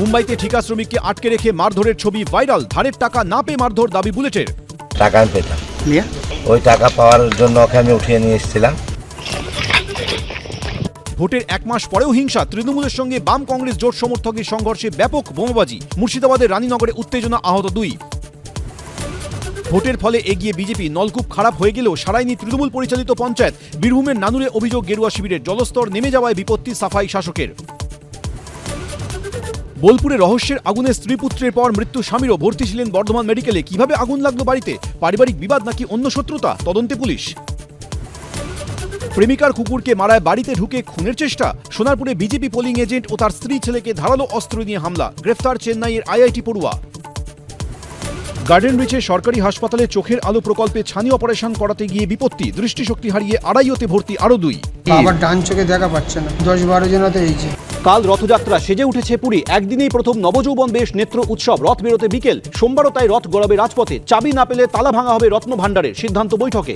মুম্বাইতে ঠিকা শ্রমিককে আটকে রেখে মারধরের ছবি ভাইরাল ধারের টাকা না পেয়ে মারধর দাবি বুলেটের। টাকা আমি পেতাম। ওই টাকা পাওয়ার জন্য ওকে আমি উঠিয়ে নিয়ে এসেছিলাম। ভোটের এক মাস পরেও হিংসা তৃণমূলের সঙ্গে বাম কংগ্রেস জোট সমর্থকের সংঘর্ষে ব্যাপক বোমাবাজি মুর্শিদাবাদের রানীনগরে উত্তেজনা আহত দুই। ভোটের ফলে এগিয়ে বিজেপি নলকূপ খারাপ হয়ে গেলেও সারাইনি তৃণমূল পরিচালিত পঞ্চায়েত। বীরভূমের নানুরে অভিযোগ গেরুয়া শিবিরের জলস্তর নেমে যাওয়ায় বিপত্তি সাফাই শাসকের। বোলপুরে রহস্যের আগুনে স্ত্রী পুত্রের পর মৃত্যু স্বামীরও ভর্তি ছিলেন বর্ধমান মেডিকেলে। কীভাবে আগুন লাগল বাড়িতে? পারিবারিক বিবাদ নাকি অন্য শত্রুতা? তদন্তে পুলিশ। প্রেমিকার কুকুরকে মারায় বাড়িতে ঢুকে খুনের চেষ্টা? সোনারপুরে বিজেপি পোলিং এজেন্ট ও তার স্ত্রী ছেলেকে ধারালো অস্ত্র নিয়ে হামলা। গ্রেফতার চেন্নাইয়ের আইআইটি পড়ুয়া। গার্ডেন রিচে সরকারি হাসপাতালে চোখের আলো প্রকল্পে ছানি অপারেশন করাতে গিয়ে বিপত্তি। দৃষ্টিশক্তি হারিয়ে আড়াইওতে ভর্তি আরও দুই। আবার ডান চোখে দেখা পাচ্ছে না। দশ বারো জন তো এইছে কাল রথযাত্রা সেজে উঠেছে পুরী। একদিনেই প্রথম নবযৌবন বেশ নেত্র উৎসব। রথ বেরোতে বিকেল। সোমবারও তাই রথ গড়াবে রাজপথে। চাবি না পেলে তালা ভাঙা হবে রত্ন ভাণ্ডারের সিদ্ধান্ত বৈঠকে।